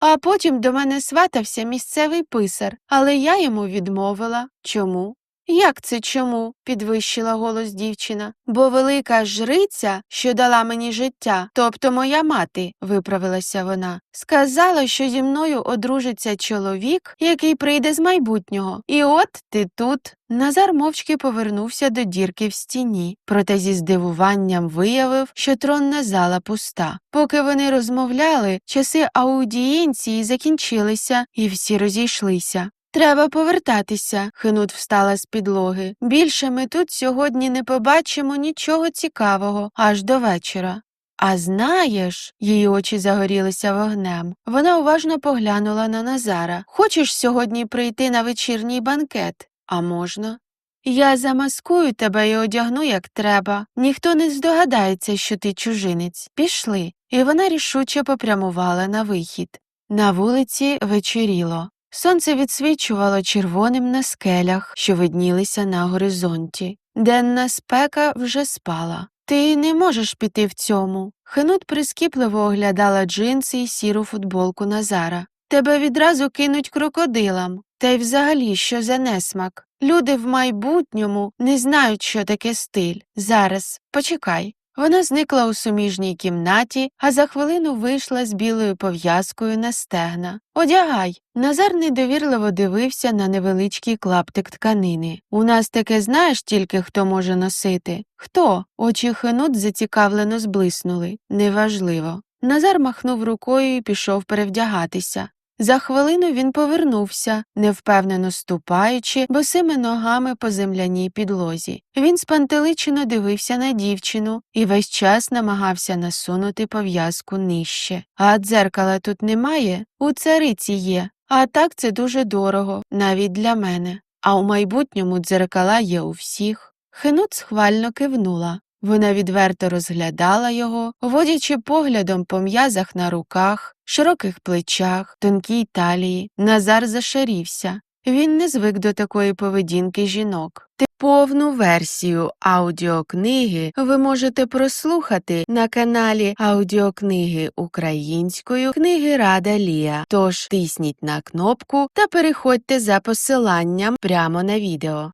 А потім до мене сватався місцевий писар, але я йому відмовила. Чому? Як це чому? підвищила голос дівчина. Бо велика жриця, що дала мені життя, тобто моя мати, виправилася вона, сказала, що зі мною одружиться чоловік, який прийде з майбутнього. І от ти тут. Назар мовчки повернувся до дірки в стіні, проте зі здивуванням виявив, що тронна зала пуста. Поки вони розмовляли, часи аудієнції закінчилися, і всі розійшлися. Треба повертатися, Хинут встала з підлоги. Більше ми тут сьогодні не побачимо нічого цікавого аж до вечора. А знаєш, її очі загорілися вогнем. Вона уважно поглянула на Назара. Хочеш сьогодні прийти на вечірній банкет? А можна? Я замаскую тебе і одягну, як треба. Ніхто не здогадається, що ти чужинець. Пішли. І вона рішуче попрямувала на вихід. На вулиці вечоріло. Сонце відсвічувало червоним на скелях, що виднілися на горизонті. Денна спека вже спала. Ти не можеш піти в цьому. Хенут прискіпливо оглядала джинси і сіру футболку Назара. Тебе відразу кинуть крокодилам. Та й взагалі, що за несмак. Люди в майбутньому не знають, що таке стиль. Зараз, почекай. Вона зникла у суміжній кімнаті, а за хвилину вийшла з білою пов'язкою на стегна. Одягай. Назар недовірливо дивився на невеличкий клаптик тканини. У нас таке знаєш тільки хто може носити. Хто? Очі хинут зацікавлено зблиснули. Неважливо. Назар махнув рукою і пішов перевдягатися. За хвилину він повернувся, невпевнено ступаючи босими ногами по земляній підлозі. Він спантеличено дивився на дівчину і весь час намагався насунути пов'язку нижче. А дзеркала тут немає, у цариці є. А так це дуже дорого, навіть для мене. А у майбутньому дзеркала є у всіх. Хенут схвально кивнула. Вона відверто розглядала його, водячи поглядом по м'язах на руках, широких плечах, тонкій талії. Назар зашарівся. Він не звик до такої поведінки жінок. Повну версію аудіокниги ви можете прослухати на каналі аудіокниги українською книги Рада Лія. Тож тисніть на кнопку та переходьте за посиланням прямо на відео.